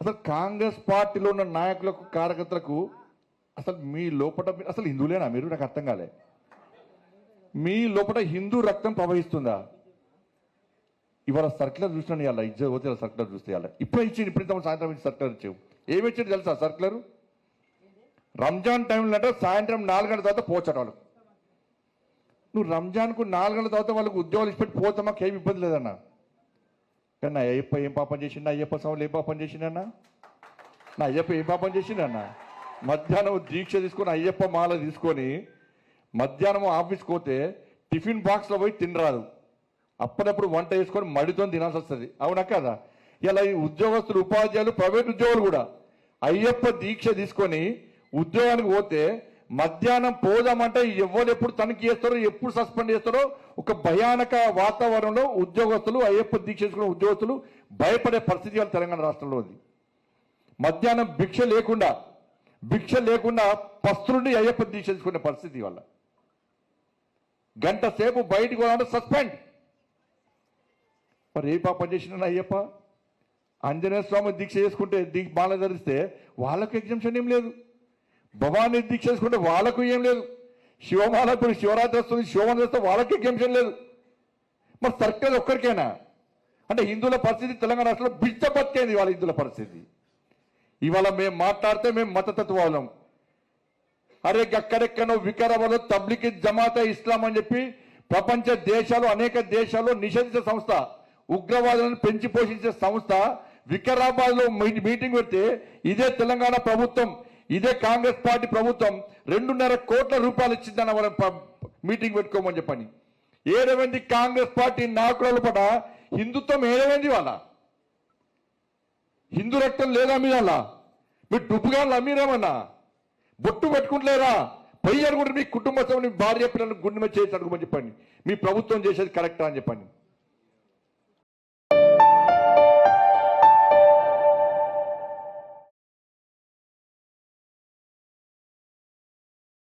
అసలు కాంగ్రెస్ పార్టీలో ఉన్న నాయకులకు కార్యకర్తలకు అసలు మీ లోపల అసలు హిందువులేనా మీరు? నాకు అర్థం కాలే. మీ లోపల హిందూ రక్తం ప్రవహిస్తుందా? ఇవాళ సర్క్యులర్ చూసినాను ఇవాళ ఇచ్చే పోతే సర్క్యులర్ చూస్తే ఇవాళ. ఇప్పుడే ఇచ్చింది ఇప్పుడు సాయంత్రం ఇచ్చి సర్క్యులర్ ఇచ్చావు ఏమి తెలుసా సర్క్యులర్? రంజాన్ టైంలో అంటే సాయంత్రం నాలుగు గంటల తర్వాత పోచట వాళ్ళు. నువ్వు రంజాన్కు నాలుగు గంటల తర్వాత వాళ్ళకు ఉద్యోగాలు ఇచ్చిపెట్టి పోతామాకేమి ఇబ్బంది లేదన్నా? కానీ నా అయ్యప్ప ఏం పాపం చేసిండు? అయ్యప్ప స్వాములు ఏం పాపం చేసిండన్నా? నా అయ్యప్ప ఏం పాపం చేసిండన్నా? మధ్యాహ్నం దీక్ష తీసుకొని అయ్యప్ప మాల తీసుకొని మధ్యాహ్నం ఆఫీస్కి పోతే టిఫిన్ బాక్స్లో పోయి తినరాదు. అప్పుడప్పుడు వంట వేసుకొని మడితో తినాల్సి వస్తుంది. అవునా కదా? ఇలా ఈ ఉద్యోగస్తులు ఉపాధ్యాయులు ప్రైవేట్ ఉద్యోగులు కూడా అయ్యప్ప దీక్ష తీసుకొని ఉద్యోగానికి పోతే మధ్యాహ్నం పోదామంటే ఎవరు ఎప్పుడు తనిఖీ చేస్తారో ఎప్పుడు సస్పెండ్ చేస్తారో ఒక భయానక వాతావరణంలో ఉద్యోగస్తులు అయ్యప్ప దీక్ష చేసుకున్న ఉద్యోగస్తులు భయపడే పరిస్థితి వాళ్ళ తెలంగాణ రాష్ట్రంలో ఉంది. మధ్యాహ్నం భిక్ష లేకుండా భిక్ష లేకుండా పస్తులుండి అయ్యప్ప దీక్ష చేసుకునే పరిస్థితి వల్ల గంట సేపు బయటకు పోవాలంటే సస్పెండ్. మరి ఏ పాపం చేసిన అయ్యప్ప? ఆంజనేయ స్వామి దీక్ష చేసుకుంటే దీక్ష మాల ధరిస్తే వాళ్ళకు ఎగ్జామ్షన్ ఏం లేదు. భవానీ దీక్ష చేసుకుంటే వాళ్ళకు ఏం లేదు. శివమాల ఇప్పుడు శివరాత్రి వస్తుంది శివమాల వస్తే వాళ్ళకి ఎగ్జామ్షన్ లేదు. మరి సర్కిల్ ఒక్కరికేనా? అంటే హిందువుల పరిస్థితి తెలంగాణ రాష్ట్రంలో బిడ్డ బతికేది వాళ్ళ హిందువుల పరిస్థితి. ఇవాళ మేము మాట్లాడితే మేము మతతత్వాలం. అరే అక్కడెక్కడో వికారాబాద్ తబ్లికి జమాత ఇస్లాం అని చెప్పి ప్రపంచ దేశాలు అనేక దేశాల్లో నిషేధించే సంస్థ ఉగ్రవాదులను పెంచి పోషించే సంస్థ వికారాబాద్లో మీటింగ్ పెడితే ఇదే తెలంగాణ ప్రభుత్వం. ఇదే కాంగ్రెస్ పార్టీ ప్రభుత్వం రెండున్నర కోట్ల రూపాయలు ఇచ్చిందన్న వాళ్ళ మీటింగ్ పెట్టుకోమని చెప్పని. ఏడవంది కాంగ్రెస్ పార్టీ నాయకుల పట హిందుత్వం ఏడవంది వాళ్ళ? హిందూ రక్తం లేదా మీ వాళ్ళ? మీరు డుబ్బుగా అమ్మీరేమన్నా బొట్టు పెట్టుకుంటలేరా? పయ్యారు కూడా మీ కుటుంబ సభ్యుని భార్య పిల్లలు గుండె చేసి అడుగుమని చెప్పండి మీ ప్రభుత్వం చేసేది కరెక్టా అని చెప్పండి